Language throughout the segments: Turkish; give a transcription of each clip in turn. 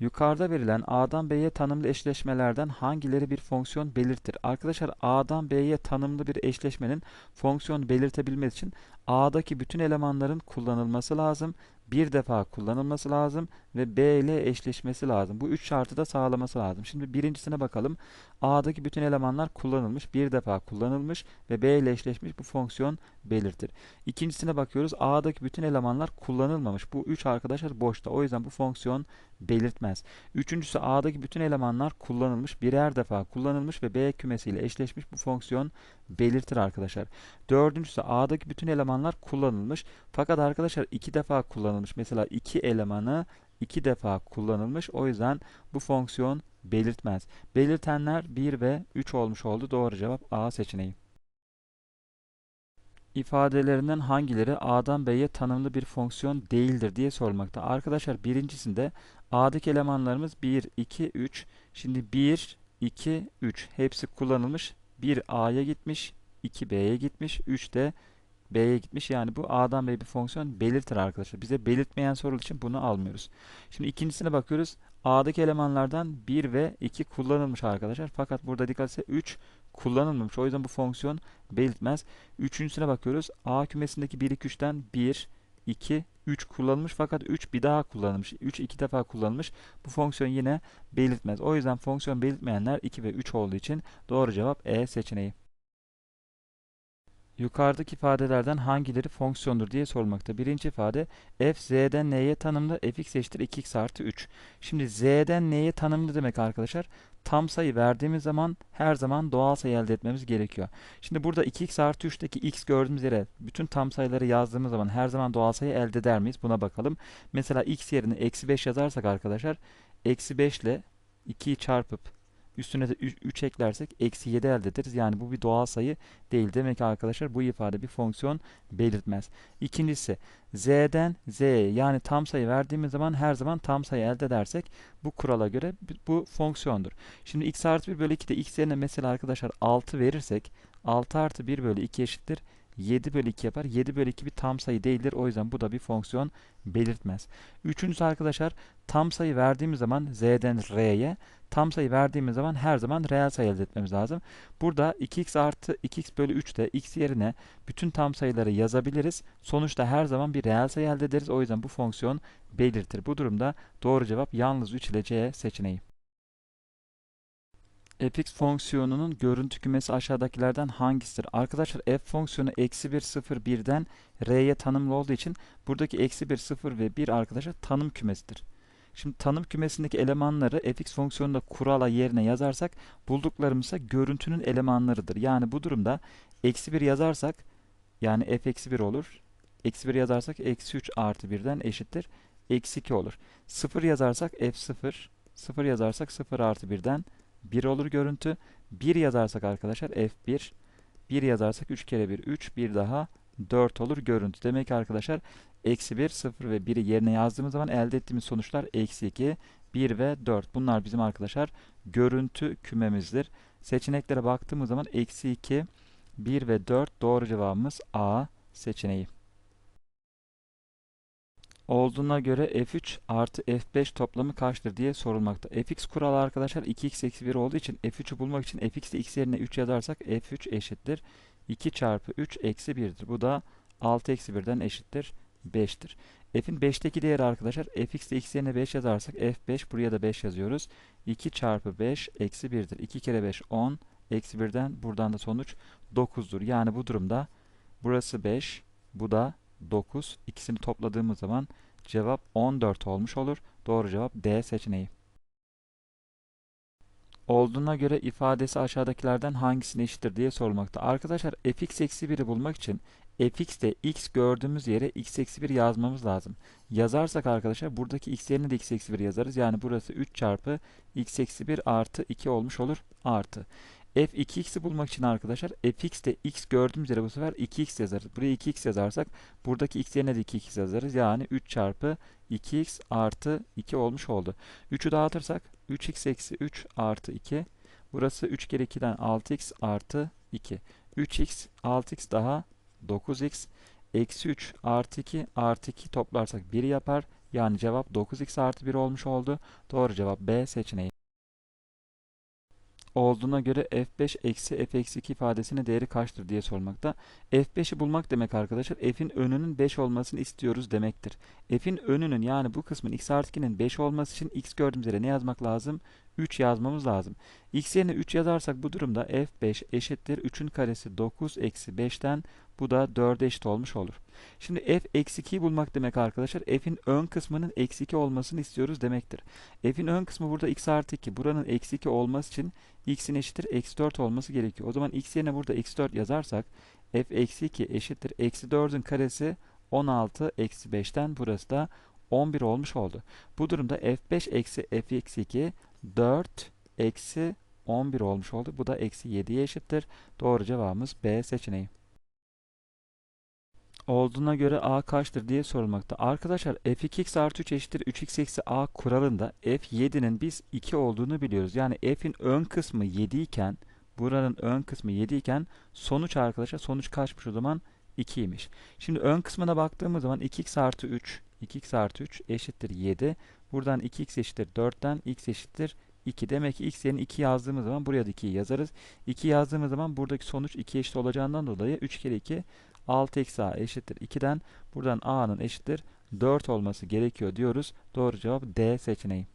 Yukarıda verilen A'dan B'ye tanımlı eşleşmelerden hangileri bir fonksiyon belirtir? Arkadaşlar A'dan B'ye tanımlı bir eşleşmenin fonksiyon belirtebilmesi için A'daki bütün elemanların kullanılması lazım. Bir defa kullanılması lazım ve B ile eşleşmesi lazım. Bu üç şartı da sağlaması lazım. Şimdi birincisine bakalım. A'daki bütün elemanlar kullanılmış, bir defa kullanılmış ve B ile eşleşmiş bu fonksiyon belirtir. İkincisine bakıyoruz. A'daki bütün elemanlar kullanılmamış. Bu üç arkadaşlar boşta. O yüzden bu fonksiyon belirtmez. Üçüncüsü A'daki bütün elemanlar kullanılmış, birer defa kullanılmış ve B kümesiyle eşleşmiş bu fonksiyon belirtir arkadaşlar. Dördüncüsü A'daki bütün elemanlar kullanılmış. Fakat arkadaşlar iki defa kullanılmış. Mesela iki elemanı iki defa kullanılmış. O yüzden bu fonksiyon belirtmez. Belirtenler 1 ve 3 olmuş oldu. Doğru cevap A seçeneği. İfadelerinden hangileri A'dan B'ye tanımlı bir fonksiyon değildir diye sorulmakta. Arkadaşlar birincisinde A'daki elemanlarımız 1, 2, 3. Şimdi 1, 2, 3 hepsi kullanılmış. 1 A'ya gitmiş, 2 B'ye gitmiş, 3 de B'ye gitmiş. Yani bu A'dan B'ye bir fonksiyon belirtir arkadaşlar. Bize belirtmeyen sorul için bunu almıyoruz. Şimdi ikincisine bakıyoruz. A'daki elemanlardan 1 ve 2 kullanılmış arkadaşlar. Fakat burada dikkat etse 3 kullanılmamış. O yüzden bu fonksiyon belirtmez. Üçüncüsüne bakıyoruz. A kümesindeki 1, 2, 3'ten 1, 2, 3 kullanılmış fakat 3 bir daha kullanılmış. 3 iki defa kullanılmış. Bu fonksiyon yine belirtmez. O yüzden fonksiyon belirtmeyenler 2 ve 3 olduğu için doğru cevap E seçeneği. Yukarıdaki ifadelerden hangileri fonksiyondur diye sorulmakta. Birinci ifade f z'den n'ye tanımlı fx eşittir 2x artı 3. Şimdi z'den n'ye tanımlı demek arkadaşlar tam sayı verdiğimiz zaman her zaman doğal sayı elde etmemiz gerekiyor. Şimdi burada 2x artı 3'teki x gördüğümüz yere bütün tam sayıları yazdığımız zaman her zaman doğal sayı elde eder miyiz? Buna bakalım. Mesela x yerine eksi 5 yazarsak arkadaşlar eksi 5 ile 2'yi çarpıp Üstüne de 3 eklersek eksi 7 elde ederiz. Yani bu bir doğal sayı değil. Demek ki arkadaşlar bu ifade bir fonksiyon belirtmez. İkincisi z'den z'ye yani tam sayı verdiğimiz zaman her zaman tam sayı elde edersek bu kurala göre bu fonksiyondur. Şimdi x artı 1 bölü 2 de x yerine mesela arkadaşlar 6 verirsek 6 artı 1 bölü 2 eşittir 7 bölü 2 yapar. 7 bölü 2 bir tam sayı değildir. O yüzden bu da bir fonksiyon belirtmez. Üçüncüsü arkadaşlar tam sayı verdiğimiz zaman z'den r'ye tam sayı verdiğimiz zaman her zaman reel sayı elde etmemiz lazım. Burada 2x artı 2x bölü 3 de x yerine bütün tam sayıları yazabiliriz. Sonuçta her zaman bir reel sayı elde ederiz. O yüzden bu fonksiyon belirtir. Bu durumda doğru cevap yalnız 3 ile C seçeneği fx fonksiyonunun görüntü kümesi aşağıdakilerden hangisidir? Arkadaşlar f fonksiyonu eksi 1, 0, 1'den r'ye tanımlı olduğu için buradaki eksi 1, 0 ve 1 arkadaşlar tanım kümesidir. Şimdi tanım kümesindeki elemanları fx fonksiyonunda kurala yerine yazarsak bulduklarımız ise görüntünün elemanlarıdır. Yani bu durumda eksi 1 yazarsak yani f eksi 1 olur. Eksi 1 yazarsak eksi 3 artı 1'den eşittir. Eksi 2 olur. 0 yazarsak f 0. 0 yazarsak 0 artı 1'den 1 olur görüntü. 1 yazarsak arkadaşlar f1. 1 yazarsak 3 kere 1 3. Bir daha 4 olur görüntü. Demek ki arkadaşlar eksi 1, 0 ve 1'i yerine yazdığımız zaman elde ettiğimiz sonuçlar eksi 2, 1 ve 4. Bunlar bizim arkadaşlar görüntü kümemizdir. Seçeneklere baktığımız zaman eksi 2, 1 ve 4 doğru cevabımız A seçeneği olduğuna göre f3 artı f5 toplamı kaçtır diye sorulmakta. fx kuralı arkadaşlar 2x eksi 1 olduğu için f3'ü bulmak için fx ile x yerine 3 yazarsak f3 eşittir. 2 çarpı 3 eksi 1'dir. Bu da 6 eksi 1'den eşittir 5'tir. f'in 5'teki değeri arkadaşlar fx ile x yerine 5 yazarsak f5 buraya da 5 yazıyoruz. 2 çarpı 5 eksi 1'dir. 2 kere 5 10 eksi 1'den buradan da sonuç 9'dur. Yani bu durumda burası 5 bu da 9. İkisini topladığımız zaman cevap 14 olmuş olur. Doğru cevap D seçeneği. Olduğuna göre ifadesi aşağıdakilerden hangisine eşittir diye sorulmakta. Arkadaşlar fx eksi 1'i bulmak için fx'te x gördüğümüz yere x eksi 1 yazmamız lazım. Yazarsak arkadaşlar buradaki x yerine de x eksi 1 yazarız. Yani burası 3 çarpı x eksi 1 artı 2 olmuş olur. Artı f2x'i bulmak için arkadaşlar fx'te x gördüğümüz yere bu sefer 2x yazarız. Buraya 2x yazarsak buradaki x yerine de 2x yazarız. Yani 3 çarpı 2x artı 2 olmuş oldu. 3'ü dağıtırsak 3x eksi 3 artı 2. Burası 3 kere 2'den 6x artı 2. 3x 6x daha 9x eksi 3 artı 2 artı 2 toplarsak 1 yapar. Yani cevap 9x artı 1 olmuş oldu. Doğru cevap B seçeneği. Olduğuna göre f5 eksi f eksi 2 ifadesinin değeri kaçtır diye sormakta. f5'i bulmak demek arkadaşlar f'in önünün 5 olmasını istiyoruz demektir. f'in önünün yani bu kısmın x artı 2'nin 5 olması için x gördüğümüz yere ne yazmak lazım? 3 yazmamız lazım. x yerine 3 yazarsak bu durumda f5 eşittir 3'ün karesi 9 eksi 5'ten bu da 4'e eşit olmuş olur. Şimdi f eksi 2'yi bulmak demek arkadaşlar f'in ön kısmının eksi 2 olmasını istiyoruz demektir. f'in ön kısmı burada x artı 2. Buranın eksi 2 olması için x'in eşittir eksi 4 olması gerekiyor. O zaman x yerine burada eksi 4 yazarsak f eksi 2 eşittir eksi 4'ün karesi 16 eksi 5'ten burası da 11 olmuş oldu. Bu durumda f5 eksi f eksi 2 4 eksi 11 olmuş oldu. Bu da eksi 7'ye eşittir. Doğru cevabımız B seçeneği. Olduğuna göre a kaçtır diye sorulmakta. Arkadaşlar f2x artı 3 eşittir 3x eksi a kuralında f7'nin biz 2 olduğunu biliyoruz. Yani f'in ön kısmı 7 iken buranın ön kısmı 7 iken sonuç arkadaşlar sonuç kaçmış o zaman 2'ymiş. Şimdi ön kısmına baktığımız zaman 2x artı 3 2x artı 3 eşittir 7. Buradan 2x eşittir 4'ten x eşittir 2. Demek ki x yerine 2 yazdığımız zaman buraya da 2'yi yazarız. 2 yazdığımız zaman buradaki sonuç 2 eşit olacağından dolayı 3 kere 2 6 eksi eşittir 2'den buradan a'nın eşittir 4 olması gerekiyor diyoruz. Doğru cevap D seçeneği.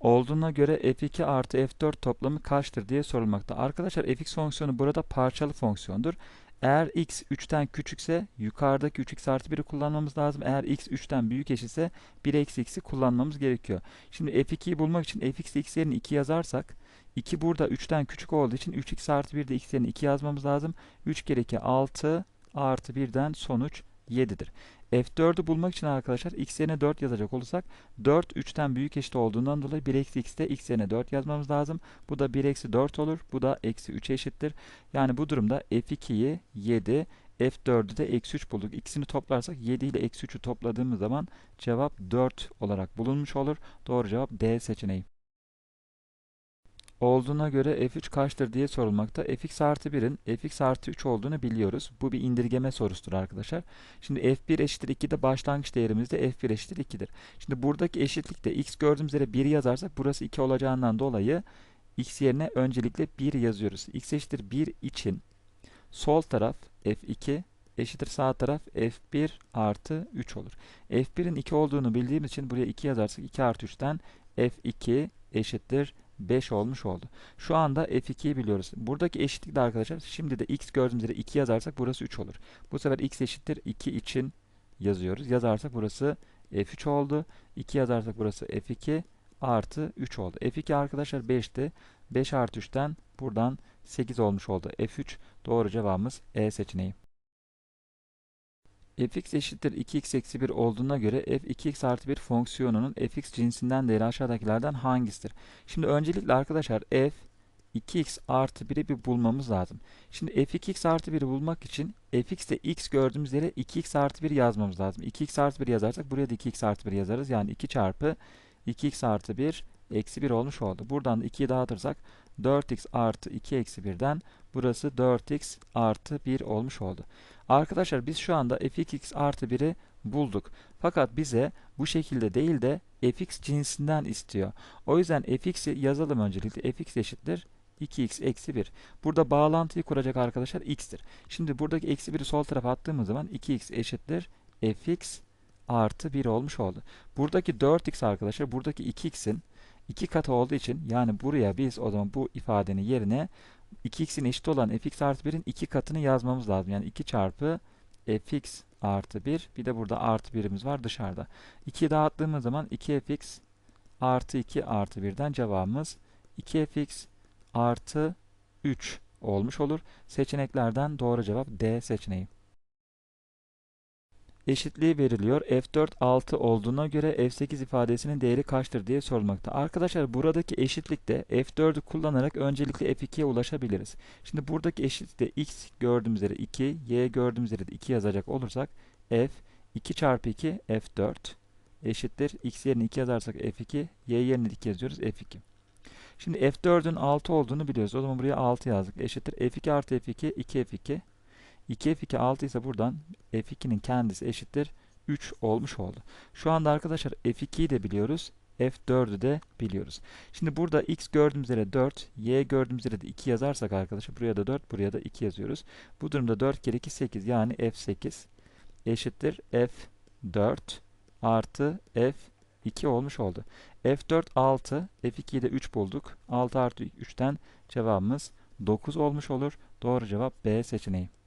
Olduğuna göre f2 artı f4 toplamı kaçtır diye sorulmakta. Arkadaşlar fx fonksiyonu burada parçalı fonksiyondur. Eğer x 3'ten küçükse yukarıdaki 3x artı 1'i kullanmamız lazım. Eğer x 3'ten büyük eşitse 1 eksi x'i kullanmamız gerekiyor. Şimdi f2'yi bulmak için fx x yerine 2 yazarsak 2 burada 3'ten küçük olduğu için 3x artı 1 de x yerine 2 yazmamız lazım. 3 kere 2 6 artı 1'den sonuç 7'dir. F4'ü bulmak için arkadaşlar x yerine 4 yazacak olursak 4 3'ten büyük eşit olduğundan dolayı 1 eksi x'te x yerine 4 yazmamız lazım. Bu da 1 eksi 4 olur. Bu da eksi 3 eşittir. Yani bu durumda f2'yi 7 F4'ü de eksi 3 bulduk. İkisini toplarsak 7 ile eksi 3'ü topladığımız zaman cevap 4 olarak bulunmuş olur. Doğru cevap D seçeneği olduğuna göre f3 kaçtır diye sorulmakta. fx artı 1'in fx artı 3 olduğunu biliyoruz. Bu bir indirgeme sorusudur arkadaşlar. Şimdi f1 eşittir 2'de başlangıç değerimiz de f1 eşittir 2'dir. Şimdi buradaki eşitlikte x gördüğümüz yere 1 yazarsak burası 2 olacağından dolayı x yerine öncelikle 1 yazıyoruz. x eşittir 1 için sol taraf f2 eşittir sağ taraf f1 artı 3 olur. f1'in 2 olduğunu bildiğimiz için buraya 2 yazarsak 2 artı 3'ten f2 eşittir 5 olmuş oldu. Şu anda f2'yi biliyoruz. Buradaki eşitlikle arkadaşlar şimdi de x gördüğümüz yere 2 yazarsak burası 3 olur. Bu sefer x eşittir 2 için yazıyoruz. Yazarsak burası f3 oldu. 2 yazarsak burası f2 artı 3 oldu. f2 arkadaşlar 5'ti. 5 artı 3'ten buradan 8 olmuş oldu. f3 doğru cevabımız E seçeneği fx eşittir 2x eksi 1 olduğuna göre f 2x artı 1 fonksiyonunun fx cinsinden değeri aşağıdakilerden hangisidir? Şimdi öncelikle arkadaşlar f 2x artı 1'i bir bulmamız lazım. Şimdi f2x artı 1'i bulmak için fx'te x gördüğümüz yere 2x artı 1 yazmamız lazım. 2x artı 1 yazarsak buraya da 2x artı 1 yazarız. Yani 2 çarpı 2x artı 1 eksi 1 olmuş oldu. Buradan da 2'yi dağıtırsak 4x artı 2 eksi 1'den burası 4x artı 1 olmuş oldu. Arkadaşlar biz şu anda f2x artı 1'i bulduk. Fakat bize bu şekilde değil de fx cinsinden istiyor. O yüzden fx'i yazalım öncelikle. fx eşittir 2x eksi 1. Burada bağlantıyı kuracak arkadaşlar x'tir. Şimdi buradaki eksi 1'i sol tarafa attığımız zaman 2x eşittir fx artı 1 olmuş oldu. Buradaki 4x arkadaşlar buradaki 2x'in 2 katı olduğu için yani buraya biz o zaman bu ifadenin yerine 2x'in eşit olan fx artı 1'in 2 katını yazmamız lazım. Yani 2 çarpı fx artı 1 bir de burada artı 1'imiz var dışarıda. 2'yi dağıttığımız zaman 2fx artı 2 artı 1'den cevabımız 2fx artı 3 olmuş olur. Seçeneklerden doğru cevap D seçeneği eşitliği veriliyor. F4 6 olduğuna göre F8 ifadesinin değeri kaçtır diye sorulmakta. Arkadaşlar buradaki eşitlikte F4'ü kullanarak öncelikle F2'ye ulaşabiliriz. Şimdi buradaki eşitlikte x gördüğümüz yere 2, y gördüğümüz yere de 2 yazacak olursak F 2 çarpı 2 F4 eşittir. X yerine 2 yazarsak F2, y yerine 2 yazıyoruz F2. Şimdi F4'ün 6 olduğunu biliyoruz. O zaman buraya 6 yazdık. Eşittir F2 artı F2, 2F2 2F2 6 ise buradan F2'nin kendisi eşittir 3 olmuş oldu. Şu anda arkadaşlar F2'yi de biliyoruz. F4'ü de biliyoruz. Şimdi burada x gördüğümüz yere 4, y gördüğümüz yere de 2 yazarsak arkadaşlar buraya da 4, buraya da 2 yazıyoruz. Bu durumda 4 kere 2 8 yani F8 eşittir F4 artı F2 olmuş oldu. F4 6, F2'yi de 3 bulduk. 6 artı 3'ten cevabımız 9 olmuş olur. Doğru cevap B seçeneği.